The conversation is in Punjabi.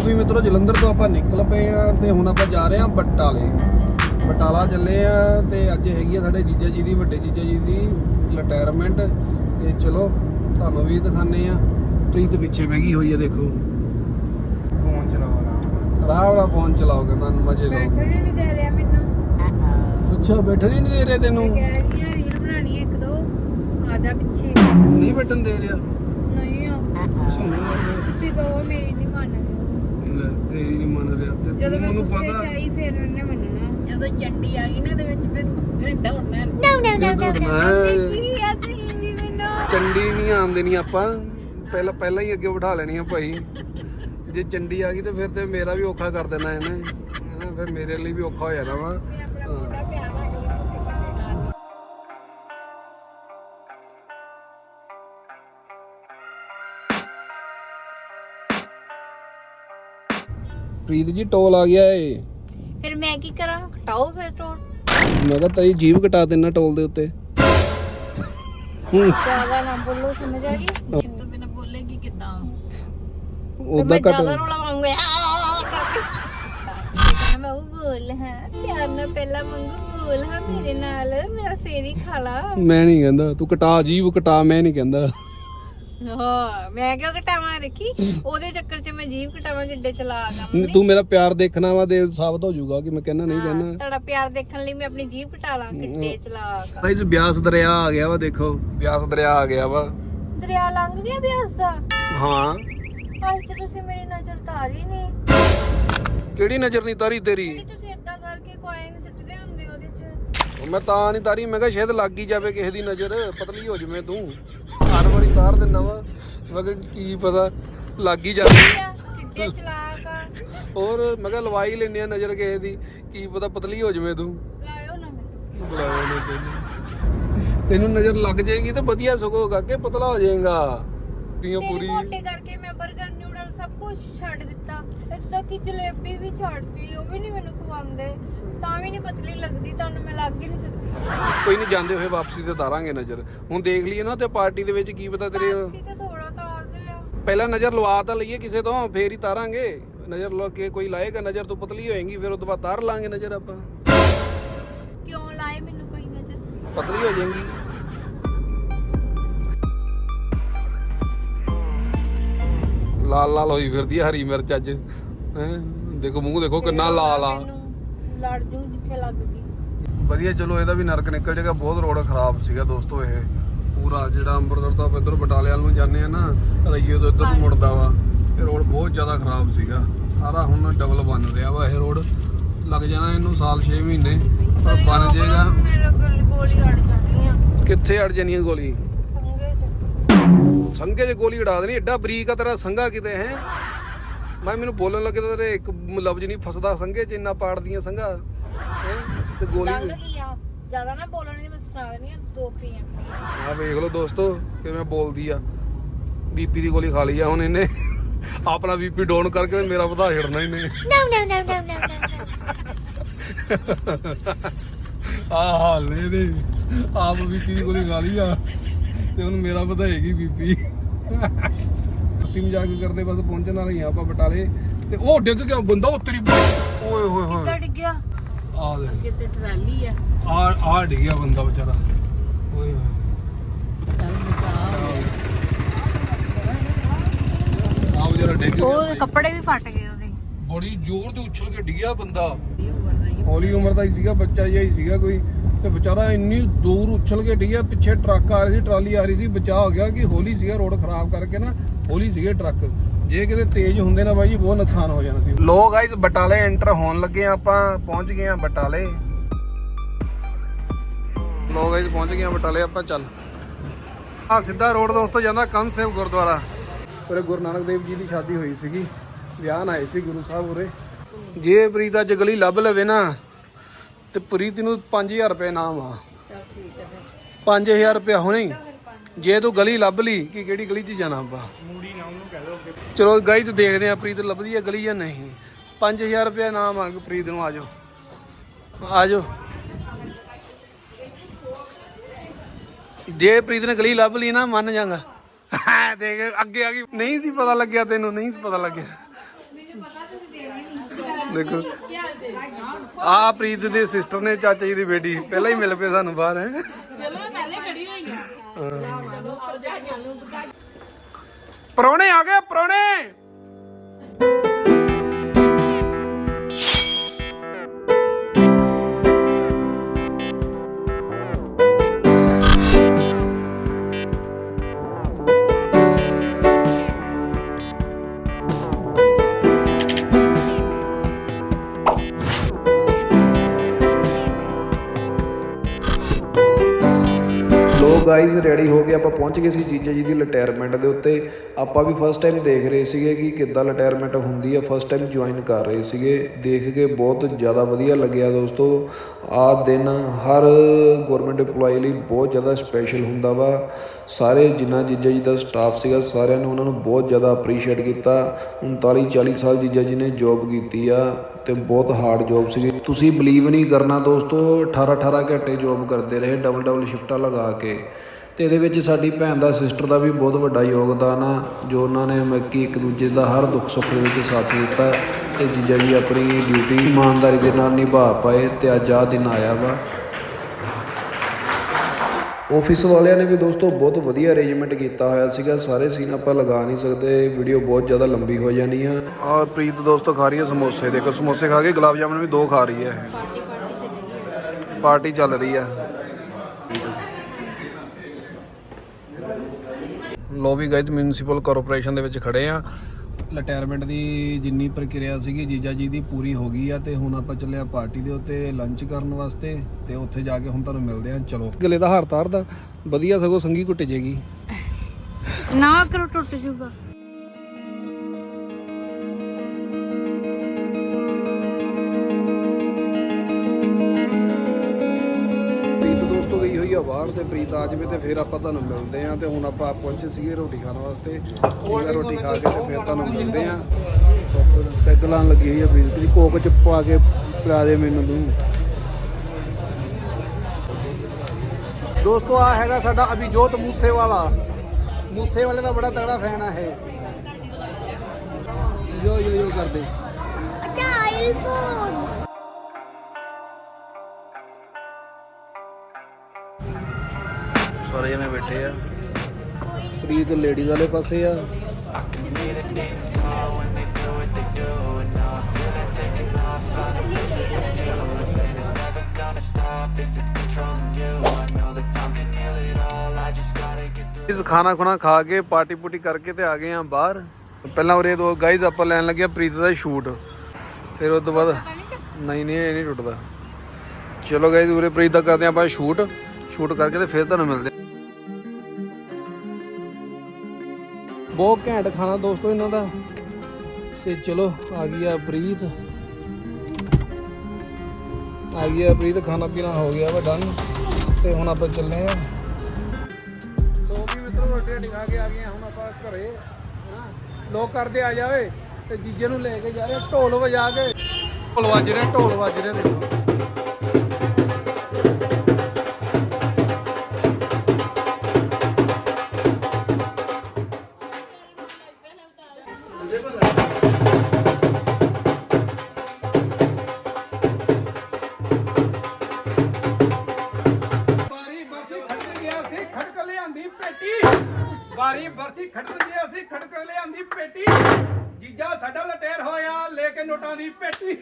ਲਓ ਵੀ ਮਿੱਤਰੋ ਜਲੰਧਰ ਤੋਂ ਆਪਾਂ ਨਿਕਲ ਪਏ ਆ ਤੇ ਹੁਣ ਆਪਾਂ ਜਾ ਰਹੇ ਆ ਬਟਾਲੇ। ਬਟਾਲਾ ਚੱਲੇ ਆ ਤੇ ਅੱਜ ਹੈਗੀ ਆ ਸਾਡੇ ਜੀਜਾ ਜੀ ਦੀ ਵੱਡੇ ਜੀਜਾ ਜੀ ਦੀ ਰਿਟਾਇਰਮੈਂਟ ਤੇ ਚਲੋ ਤੁਹਾਨੂੰ ਵੀ ਦਿਖਾਣੇ ਆ। ਪ੍ਰੀਤ ਪਿੱਛੇ ਬਹਿ ਗਈ ਹੋਈ ਆ ਦੇਖੋ। ਫੋਨ ਚਲਾਉਣਾ ਰਾਹ ਵਾਲਾ ਫੋਨ ਚਲਾਓ ਕਹਿੰਦਾ ਮਜ਼ੇ ਲਓ। ਬੈਠਣ ਹੀ ਨਹੀਂ ਦੇ ਰਿਹਾ ਮੈਨੂੰ। ਅੱਛਾ ਬੈਠਣ ਹੀ ਨਹੀਂ ਦੇ ਰਹੇ ਤੈਨੂੰ? ਮੈਂ ਕਹਿ ਰਹੀ ਹਾਂ ਰੀਲ ਬਣਾਣੀ ਹੈ ਇੱਕ ਦੋ। ਆ ਜਾ ਪਿੱਛੇ। ਨਹੀਂ ਬੈਠਣ ਦੇ ਰਿਹਾ। ਨਹੀਂ ਆ। ਤੁਸੀਂ ਕਹੋ ਮੇਰੀ ਨਹੀਂ ਮੰਨ ਰਹੇ ਲੈ, ਤੇਰੀ ਨਹੀਂ ਮੰਨ ਰਿਹਾ ਤੇ ਜਦੋਂ ਮੈਂ ਗੁੱਸੇ ਪਤਾ ਚ ਆਈ ਫਿਰ ਉਹਨੇ ਮੰਨਣਾ। ਜਦੋਂ ਚੰਡੀ ਆ ਗਈ ਨਾ ਇਹਦੇ ਵਿੱਚ ਫਿਰ ਦੌੜਨਾ ਮੈਂ ਕੀ ਆ ਤੁਸੀਂ ਵੀ ਮੈਨੂੰ। ਚੰਡੀ ਨਹੀਂ ਆਉਣ ਦੇਣੀ ਆਪਾਂ। ਪਹਿਲਾਂ ਪਹਿਲਾਂ ਹੀ ਅੱਗੇ ਬਿਠਾ ਲੈਣੀ ਆ ਭਾਈ। ਜੇ ਚੰਡੀ ਆ ਗਈ ਤੇ ਫਿਰ ਤੇ ਮੇਰਾ ਵੀ ਔਖਾ ਕਰ ਦੇਣਾ ਇਹਨੇ। ਹੈਨਾ, ਫਿਰ ਮੇਰੇ ਲਈ ਵੀ ਔਖਾ ਹੋ ਜਾਣਾ ਵਾ। ਪ੍ਰੀਤ ਜੀ ਟੋਲ ਆ ਗਿਆ ਏ। ਫਿਰ ਮੈਂ ਕੀ ਕਰਾਂ? ਕਟਾਓ ਫਿਰ ਟੋਨ ਮੈਂ ਕਿਹਾ ਤੇਰੀ ਜੀਭ ਕਟਾ ਦੇਣਾ ਟੋਲ ਦੇ ਉੱਤੇ। ਹੂੰ ਜ਼ਿਆਦਾ ਨਾ ਬੋਲੋ ਸਮਝ ਆ ਗਈ? ਇਹ ਤੋਂ ਬਿਨਾ ਬੋਲੇਗੀ ਕਿਦਾਂ? ਉਦਾਂ ਜ਼ਿਆਦਾ ਰੋਲਾ ਪਾਉਂਗਾ। ਮੈਂ ਉਹ ਬੋਲ ਹਾਂ ਪਿਆਰ ਨਾਲ ਪਹਿਲਾਂ ਮੰਗੂ ਬੋਲ ਹਾਂ ਮੇਰੇ ਨਾਲ। ਮੇਰਾ ਸਿਰ ਹੀ ਖਾ ਲਾ ਮੈਂ ਨਹੀਂ ਕਹਿੰਦਾ ਤੂੰ ਕਟਾ ਜੀਭ ਕਟਾ ਮੈਂ ਨਹੀਂ ਕਹਿੰਦਾ। ਹਾਂ ਮੈਂ ਕਿਉਂ ਕਟਾਵਾਂ ਦੇਖੀ ਉਹਦੇ ਚੱਕਰ 'ਚ ਮੈਂ ਜੀਵ ਕਟਾਵਾਂ ਕਿੱਡੇ ਚਲਾ ਕੰਮ ਤੂੰ ਮੇਰਾ ਪਿਆਰ ਦੇਖਣਾ ਵਾ ਦੇ ਸਾਬਤ ਹੋ ਜਾਊਗਾ ਕਿ ਮੈਂ ਕਹਿੰਦਾ ਨਹੀਂ ਕਹਿੰਦਾ ਤੁਹਾਡਾ ਪਿਆਰ ਦੇਖਣ ਲਈ ਮੈਂ ਆਪਣੀ ਜੀਵ ਕਟਾ ਲਾਂ ਕਿੱਡੇ ਚਲਾ ਭਾਈ ਜੀ ਬਿਆਸ ਦਰਿਆ ਆ ਗਿਆ ਵਾ ਦੇਖੋ। ਬਿਆਸ ਦਰਿਆ ਆ ਗਿਆ ਵਾ। ਦਰਿਆ ਲੰਘ ਗਿਆ ਬਿਆਸ ਦਾ? ਹਾਂ। ਅੱਜ ਤੇ ਤੁਸੀਂ ਮੇਰੀ ਨਜ਼ਰ ਤਾਰੀ ਨਹੀਂ ਕਿਹੜੀ ਨਜ਼ਰ ਨਹੀਂ ਤਾਰੀ ਤੇਰੀ? ਜਿਹੜੀ ਤੁਸੀਂ ਇਦਾਂ ਕਰਕੇ ਕੋਇਨ ਸੁੱਟਦੇ ਹੁੰਦੇ ਉਹਦੇ 'ਚ। ਉਹ ਮੈਂ ਤਾਂ ਨਹੀਂ ਤਾਰੀ ਮੈਂ ਕਿਹਾ ਸ਼ਾਇਦ ਲੱਗ ਹੀ ਜਾਵੇ ਕਿਸੇ ਦੀ ਨਜ਼ਰ ਪਤਲੀ ਹੋ ਜਵੇਂ ਤੂੰ। ਹਰ ਵਾਰੀ ਤਾਰ ਦਿੰਦਾ ਵਾ। ਮੈਂ ਕਿਹਾ ਕੀ ਪਤਾ ਲੱਗ ਹੀ ਜਾਂਦੀ। ਕਿੱਡੇ ਚਲਾਕ ਆ। ਹੋਰ ਮੈਂ ਕਿਹਾ ਲਵਾਈ ਲੈਨੇ ਆ ਨਜ਼ਰ ਕਿਸੇ ਦੀ ਕੀ ਪਤਾ ਪਤਲੀ ਹੋ ਜਵੇਂ ਤੂੰ। ਲਾਇਓ ਨਾ ਮੈਨੂੰ। ਬੁਲਾਇਆ ਨਹੀਂ ਤੈਨੂੰ। ਤੈਨੂੰ ਨਜ਼ਰ ਲੱਗ ਜਾਏਗੀ ਤੇ ਵਧੀਆ ਸੁਗੋਗਾ ਕਿ ਪਤਲਾ ਹੋ ਜਾਏਗਾ। ਦੀਆਂ ਪੂਰੀ ਮੋਟੇ ਕਰਕੇ ਮੈਂ 버ਗਰ ਨਿਊਡਲ ਸਭ ਕੁਝ ਛੱਡ ਦਿੱਤਾ। ਇੱਥੇ ਤੱਕ ਕਿ ਜਲੇਬੀ ਵੀ ਛੱਡਤੀ ਉਹ ਵੀ ਨਹੀਂ ਮੈਨੂੰ ਖਵਾਉਂਦੇ ਤਾਂ ਵੀ ਨਹੀਂ ਪਤਲੀ ਲੱਗਦੀ ਤੁਹਾਨੂੰ ਮੈਂ ਲੱਗ ਹੀ ਨਹੀਂ ਸਕਦੀ। ਕੋਈ ਨਹੀਂ ਜਾਂਦੇ ਹੋਏ ਵਾਪਸੀ ਤੇ ਤਾਰਾਂਗੇ ਨਜ਼ਰ। ਹੁਣ ਦੇਖ ਲਈਏ ਨਾ ਤੇ ਪਾਰਟੀ ਦੇ ਵਿੱਚ ਕੀ ਪਤਾ ਤੇਰੇ ਤੁਸੀਂ ਤੇ ਥੋੜਾ ਤਾਰਦੇ ਆ। ਪਹਿਲਾਂ ਨਜ਼ਰ ਲਵਾ ਤਾਂ ਲਈਏ ਕਿਸੇ ਤੋਂ ਫੇਰ ਹੀ ਤਾਰਾਂਗੇ ਨਜ਼ਰ ਲਵਾ ਕੇ ਕੋਈ ਲਾਏਗਾ ਨਜ਼ਰ ਤੂੰ ਪਤਲੀ ਹੋਏਗੀ ਫਿਰ ਤੋਂ ਬਾਅਦ ਤਾਰ ਲਾਂਗੇ ਨਜ਼ਰ ਆਪਾਂ। ਕਿਉਂ ਲਾਏ ਮੈਨੂੰ ਕੋਈ ਨਜ਼ਰ? ਪਤਲੀ ਹੋ ਜਾਏਗੀ। ਲਾਲ ਲਾਲ ਹੋਈ ਫਿਰਦੀ ਹਰੀ ਮਿਰਚ ਅੱਜ। ਹੈ? ਦੇਖੋ ਮੂੰਹ ਦੇਖੋ ਕਿੰਨਾ ਲਾਲ ਆ। ਲੜ ਜੂ ਜਿੱਥੇ ਲੱਗ ਗਈ। ਵਧੀਆ ਚਲੋ ਇਹਦਾ ਵੀ ਨਰਕ ਨਿਕਲ ਜਾਏਗਾ। ਬਹੁਤ ਰੋਡ ਖਰਾਬ ਸੀਗਾ ਦੋਸਤੋ ਇਹ। ਪੂਰਾ ਜਿਹੜਾ ਅੰਮ੍ਰਿਤਸਰ ਤੋਂ ਆਪਾਂ ਇੱਧਰ ਬਟਾਲੇ ਵੱਲ ਨੂੰ ਜਾਂਦੇ ਆ ਨਾ ਰਈਏ ਤੋਂ ਇੱਧਰ ਨੂੰ ਮੁੜਦਾ ਵਾ ਇਹ ਰੋਡ ਬਹੁਤ ਜ਼ਿਆਦਾ ਖਰਾਬ ਸੀਗਾ। ਸਾਰਾ ਹੁਣ ਡਬਲ ਬਣ ਰਿਹਾ ਵਾ ਇਹ ਰੋਡ। ਲੱਗ ਜਾਣਾ ਇਹਨੂੰ ਸਾਲ 6 ਮਹੀਨੇ ਪਰ ਬਣ ਜਾਏਗਾ। ਗੋਲੀ ਅੜ ਜਾਣੀ ਆ। ਕਿੱਥੇ ਅੜ ਜਾਣੀ ਆ ਗੋਲੀ? ਸੰਗੇ ਚ। ਗੋਲੀ ਉਡਾ ਦੇਣੀ ਐਡਾ ਬਰੀਕ ਆ ਤੇਰਾ ਸੰਘਾ ਕਿਤੇ ਹੈ? ਮੈਂ ਮੈਨੂੰ ਬੋਲਣ ਲੱਗੇ ਤਾਂ ਤੇਰੇ ਇੱਕ ਲਫ਼ਜ਼ ਨਹੀਂ ਫਸਦਾ ਸੰਘੇ 'ਚ ਇੰਨਾ ਪਾੜਦੀਆਂ ਹੈਂ? ਤੇ ਗੋਲੀ ਲੰਘ ਗਈ ਆ। ਜ਼ਿਆਦਾ ਨਾ ਬੋਲਣ ਦੀ ਮੈਂ ਸੁਣਾ ਦੇਣੀ ਆ ਦੋ ਖਰੀਆਂ ਆ ਵੇਖ ਲਓ ਦੋਸਤੋ ਕਿਵੇਂ ਬੋਲਦੀ ਆ। ਬੀਪੀ ਦੀ ਗੋਲੀ ਖਾ ਲਈ ਆ ਹੁਣ ਇਹਨੇ। ਆਪਣਾ ਬੀਪੀ ਡਾਊਨ ਕਰਕੇ ਮੇਰਾ ਵਧਾ ਛੱਡਣਾ ਇਹਨੇ। ਨੋ ਨੋ ਨੋ ਨੋ ਨੋ ਆ ਹਾਲ ਨੇ ਇਹਦੇ। ਆਪ ਬੀਪੀ ਦੀ ਗੋਲੀ ਖਾ ਲਈ ਆ। ਤੇ ਹੁਣ ਮੇਰਾ ਵਧਾਏਗੀ ਬੀਪੀ। ਸਤੀ ਮਜ਼ਾਕ ਕਰਦੇ ਬਸ ਪਹੁੰਚਣ ਵਾਲੇ ਹੀ ਆ ਆਪਾਂ ਬਟਾਲੇ। ਤੇ ਉਹ ਡਿੱਗ ਗਿਆ ਬੰਦਾ ਉਹ ਤੇਰੀ ਓਏ ਹੋਏ ਹੋਏ। ਕਿੱਦਾਂ ਡਿੱਗਿਆ ਆ ਦੇ ਕਿਤੇ ਟਰਾਲੀ ਆ। ਆ ਆ ਡਿੱਗ ਗਿਆ ਬੰਦਾ ਵਿਚਾਰਾ। ਓਏ ਹੋਏ। ਆ ਵਿਚਾਰਾ ਡਿੱਗ ਗਿਆ। ਉਹਦੇ ਕੱਪੜੇ ਵੀ ਫਟ ਗਏ ਉਹਦੇ। ਬੜੀ ਜ਼ੋਰ ਦੀ ਉਛਲ ਕੇ ਡਿੱਗਿਆ ਬੰਦਾ। ਹੌਲੀ ਉਮਰ ਦਾ ਹੀ ਸੀਗਾ ਬੱਚਾ ਜਿਹਾ ਹੀ ਸੀਗਾ ਕੋਈ। ਤੇ ਵਿਚਾਰਾ ਇੰਨੀ ਦੂਰ ਉਛਲ ਕੇ ਡਿੱਗਿਆ ਪਿੱਛੇ ਟਰੱਕ ਆ ਰਹੀ ਸੀ ਟਰਾਲੀ ਆ ਰਹੀ ਸੀ ਬਚਾ ਹੋ ਗਿਆ ਕਿ ਹੌਲੀ ਸੀਗਾ ਰੋਡ ਖਰਾਬ ਕਰਕੇ ਨਾ ਹੌਲੀ ਸੀਗੇ ਟਰੱਕ। ਜੇ ਕਿਤੇ ਤੇਜ਼ ਹੁੰਦੇ ਨਾ ਬਾਈ ਜੀ ਬਹੁਤ ਨੁਕਸਾਨ ਹੋ ਜਾਣਾ ਸੀ। ਲੋ ਗਾਇਸ ਬਟਾਲੇ ਐਂਟਰ ਹੋਣ ਲੱਗੇ ਆਪਾਂ ਪਹੁੰਚ ਗਏ ਆ ਬਟਾਲੇ। ਲੋ ਗਾਇਸ ਪਹੁੰਚ ਗਏ ਆ ਬਟਾਲੇ ਆਪਾਂ ਚੱਲ। ਆ ਸਿੱਧਾ ਰੋਡ ਦੋਸਤੋ ਜਾਂਦਾ ਸਾਹਿਬ ਗੁਰਦੁਆਰਾ। ਉਰੇ ਗੁਰੂ ਨਾਨਕ ਦੇਵ ਜੀ ਦੀ ਸ਼ਾਦੀ ਹੋਈ ਸੀਗੀ ਵਿਆਹ ਆਏ ਸੀ ਗੁਰੂ ਸਾਹਿਬ ਉਰੇ। ਜੇ ਪ੍ਰੀਤ ਅੱਜ ਗਲੀ ਲੱਭ ਲਵੇ ਨਾ ਤੇ ਪ੍ਰੀਤ ਨੂੰ 5000 ਰੁਪਏ ਨਾਮ ਆ। ਚੱਲ ਠੀਕ ਹੈ ਫਿਰ। 5000 ਰੁਪਏ ਹੁਣੇ ਹੀ। ਜੇ ਤੂੰ ਗਲੀ ਲੱਭ ਲਈ ਕਿ ਕਿਹੜੀ ਗਲੀ 'ਚ ਜਾਣਾ ਆਪਾਂ? ਮੂੜੀ ਨਾ ਉਹਨੂੰ ਕਹਿ ਦੋ ਅੱਗੇ। ਚਲੋ ਗਾਈਜ਼ ਦੇਖਦੇ ਆ ਪ੍ਰੀਤ ਲੱਭਦੀ ਹੈ ਗਲੀ ਜਾਂ ਨਹੀਂ। 5000 ਰੁਪਏ ਨਾਮ ਆ ਪ੍ਰੀਤ ਨੂੰ ਆਜੋ ਆਜੋ ਜੇ ਪ੍ਰੀਤ ਨੇ ਗਲੀ ਲੱਭ ਲਈ ਨਾ ਮੰਨ ਜਾਗਾ। ਦੇਖ ਅੱਗੇ ਆ ਗਈ। ਨਹੀਂ ਸੀ ਪਤਾ ਲੱਗਿਆ ਤੈਨੂੰ ਨਹੀਂ ਸੀ ਪਤਾ ਲੱਗਿਆ। ਦੇਖੋ। ਆ ਪ੍ਰੀਤ ਦੇ ਸਿਸਟਰ ਨੇ ਚਾਚਾ ਜੀ ਦੀ ਬੇਟੀ ਪਹਿਲਾਂ ਹੀ ਮਿਲ ਪਏ ਸਾਨੂੰ ਬਾਹਰ ਹੈ। ਪਰੌਣੇ ਆ ਗਏ ਪਰੌਣੇ। ਲੋ ਰੈਡੀ ਹੋ ਗਏ ਆਪਾਂ ਪਹੁੰਚ ਗਏ ਸੀ ਜੀਜਾ ਜੀ ਦੀ ਰਿਟਾਇਰਮੈਂਟ ਦੇ ਉੱਤੇ। ਆਪਾਂ ਵੀ ਫਸਟ ਟਾਈਮ ਦੇਖ ਰਹੇ ਸੀਗੇ ਕਿ ਕਿੱਦਾਂ ਰਿਟਾਇਰਮੈਂਟ ਹੁੰਦੀ ਆ ਫਸਟ ਟਾਈਮ ਜੁਆਇਨ ਕਰ ਰਹੇ ਸੀਗੇ। ਦੇਖ ਕੇ ਬਹੁਤ ਜ਼ਿਆਦਾ ਵਧੀਆ ਲੱਗਿਆ ਦੋਸਤੋ। ਆ ਦਿਨ ਹਰ ਗਵਰਨਮੈਂਟ EMPLOYE ਲਈ ਬਹੁਤ ਜ਼ਿਆਦਾ ਸਪੈਸ਼ਲ ਹੁੰਦਾ ਵਾ। ਸਾਰੇ ਜਿੰਨਾ ਜੀਜਾ ਜੀ ਦਾ ਸਟਾਫ ਸੀਗਾ, ਸਾਰਿਆਂ ਨੇ ਉਹਨਾਂ ਨੂੰ ਬਹੁਤ ਜ਼ਿਆਦਾ ਅਪਰੀਸ਼ੀਏਟ ਕੀਤਾ। 39 40 ਸਾਲ ਜੀਜਾ ਜੀ ਨੇ ਜੌਬ ਕੀਤੀ ਆ ਤੇ ਬਹੁਤ ਹਾਰਡ ਜੌਬ ਸੀਗੀ। ਤੁਸੀਂ ਬਲੀਵ ਨਹੀਂ ਕਰਨਾ ਦੋਸਤੋ 18 18 ਘੰਟੇ ਜੌਬ ਕਰਦੇ ਰਹੇ ਡਬਲ ਡਬਲ ਸ਼ਿਫਟਾਂ ਲਗਾ ਕੇ। ਤੇ ਇਹਦੇ ਵਿੱਚ ਸਾਡੀ ਭੈਣ ਦਾ ਸਿਸਟਰ ਦਾ ਵੀ ਬਹੁਤ ਵੱਡਾ ਯੋਗਦਾਨ ਆ ਜੋ ਉਹਨਾਂ ਨੇ ਮੱਕੀ ਇੱਕ ਦੂਜੇ ਦਾ ਹਰ ਦੁੱਖ ਸੁੱਖ ਦੇ ਵਿੱਚ ਸਾਥ ਦਿੱਤਾ ਤੇ ਜੀਜਾ ਜੀ ਆਪਣੀ ਡਿਊਟੀ ਇਮਾਨਦਾਰੀ ਦੇ ਨਾਲ ਨਿਭਾ ਪਾਏ ਤੇ ਅੱਜ ਆਹ ਦਿਨ ਆਇਆ ਵਾ। ਆਫਿਸ ਵਾਲਿਆਂ ਨੇ ਵੀ ਦੋਸਤੋ ਬਹੁਤ ਵਧੀਆ ਅਰੇਂਜਮੈਂਟ ਕੀਤਾ ਹੋਇਆ ਸੀਗਾ ਸਾਰੇ ਸੀਨ ਆਪਾਂ ਲਗਾ ਨਹੀਂ ਸਕਦੇ ਵੀਡੀਓ ਬਹੁਤ ਜ਼ਿਆਦਾ ਲੰਬੀ ਹੋ ਜਾਣੀ ਆ। ਔਰ ਪ੍ਰੀਤ ਦੋਸਤੋ ਖਾ ਰਹੀ ਹੈ ਸਮੋਸੇ ਦੇਖੋ ਸਮੋਸੇ ਖਾ ਕੇ ਗੁਲਾਬ ਜਾਮਨ ਵੀ ਦੋ ਖਾ ਰਹੀ ਹੈ ਪਾਰਟੀ ਚੱਲ ਰਹੀ ਆ। ਲੋ ਵੀ ਗਾਇਜ਼ ਮਿਊਨਿਸਪਲ ਕਾਰਪੋਰੇਸ਼ਨ ਦੇ ਵਿੱਚ ਖੜੇ ਆ। ਰਿਟਾਇਰਮੈਂਟ ਦੀ ਜਿੰਨੀ ਪ੍ਰਕਿਰਿਆ ਸੀਗੀ ਜੀਜਾ ਜੀ ਦੀ ਪੂਰੀ ਹੋ ਗਈ ਆ ਤੇ ਹੁਣ ਆਪਾਂ ਚੱਲੇ ਆ ਪਾਰਟੀ ਦੇ ਉੱਤੇ ਲੰਚ ਕਰਨ ਵਾਸਤੇ ਤੇ ਉੱਥੇ ਜਾ ਕੇ ਹੁਣ ਤੁਹਾਨੂੰ ਮਿਲਦੇ ਆ। ਚਲੋ। ਗਲੇ ਦਾ ਹਾਰ ਤਾਰਦਾ ਵਧੀਆ ਸਗੋਂ ਸੰਗੀ ਘੁੱਟ ਜੇਗੀ। ਨਾ ਕਰੋ ਟੁੱਟ ਜੂਗਾ। ਤੇ ਪ੍ਰੀਤ ਆ ਜਾਵੇ ਤੇ ਫਿਰ ਆਪਾਂ ਤੁਹਾਨੂੰ ਮਿਲਦੇ ਆ ਤੇ ਹੁਣ ਆਪਾਂ ਪਹੁੰਚੇ ਸੀਗੇ ਰੋਟੀ ਖਾਣ ਵਾਸਤੇ। ਠੀਕ ਆ, ਰੋਟੀ ਖਾ ਕੇ ਤੇ ਫਿਰ ਤੁਹਾਨੂੰ ਮਿਲਦੇ ਆ ਪੈਗ ਲਾਉਣ ਲੱਗੀ ਹੋਈ ਆ ਪ੍ਰੀਤ ਦੀ, ਕੋਕ ਚ ਪਾ ਕੇ ਪਿਲਾ ਦੇ ਮੈਨੂੰ ਤੂੰ। ਦੋਸਤੋ, ਆ ਹੈਗਾ ਸਾਡਾ ਅਭਿਜੋਤ ਮੂਸੇਵਾਲਾ। ਮੂਸੇਵਾਲੇ ਦਾ ਬੜਾ ਤਗੜਾ ਫੈਨ ਆ ਇਹ। ਯੋ ਯੋ ਯੋ ਕਰਦੇ। ਆਈਫੋਨ ਬੈਠੇ ਆ। ਪ੍ਰੀਤ ਲੇਡੀਜ਼ ਵਾਲੇ ਪਾਸੇ ਆ। ਇਸ ਖਾਣਾ ਖੁਣਾ ਖਾ ਕੇ ਪਾਰਟੀ ਪੂਟੀ ਕਰਕੇ ਤੇ ਆ ਗਏ ਆ ਬਾਹਰ। ਪਹਿਲਾਂ ਉਰੇ ਦੋ ਗਾਈਜ਼ ਆਪਾਂ ਲੈਣ ਲੱਗਿਆ ਪ੍ਰੀਤ ਦਾ ਸ਼ੂਟ ਫਿਰ ਉਸ ਤੋਂ ਬਾਅਦ ਨਹੀਂ ਨਹੀਂ, ਇਹ ਨਹੀਂ ਟੁੱਟਦਾ। ਚਲੋ ਗਾਈਜ਼ ਉਰੇ ਪ੍ਰੀਤ ਦਾ ਕਰਦੇ ਆ ਆਪਾਂ ਸ਼ੂਟ ਸ਼ੂਟ ਕਰਕੇ ਤੇ ਫਿਰ ਤੁਹਾਨੂੰ ਮਿਲਦੇ ਬਹੁਤ ਘੈਂਟ ਖਾਣਾ ਦੋਸਤੋ ਇਹਨਾਂ ਦਾ। ਤੇ ਚਲੋ ਆ ਗਈ ਆ ਪ੍ਰੀਤ। ਆ ਗਈ ਆ ਪ੍ਰੀਤ ਖਾਣਾ ਪੀਣਾ ਹੋ ਗਿਆ ਵਾ ਡਨ ਤੇ ਹੁਣ ਆਪਾਂ ਚੱਲੇ ਆ। ਲੋ ਵੀ ਮਿੱਤਰੋ ਰੋਟੀ ਰਾਟੀ ਖਾ ਕੇ ਆ ਗਏ ਆ ਹੁਣ ਆਪਾਂ ਘਰੇ ਲੋਕ ਕਰਦੇ ਆ ਜਾਵੇ ਤੇ ਜੀਜੇ ਨੂੰ ਲੈ ਕੇ ਜਾ ਰਹੇ ਢੋਲ ਵਜਾ ਕੇ। ਢੋਲ ਵੱਜ ਰਹੇ ਢੋਲ ਵੱਜ ਰਹੇ ਦੇਖੋ ਵਾਰੀ ਬਰਸੀ ਖੜਕ ਗਿਆ ਸੀ ਬਰਸੀ ਖੜਕ ਸੀ, ਖੜਕ ਲਿਆਂਦੀ ਪੇਟੀ। ਜੀਜਾ ਸਾਡਾ ਲਟੇਰ ਹੋਇਆ, ਲੈ ਕੇ ਨੋਟਾਂ ਦੀ ਪੇਟੀ।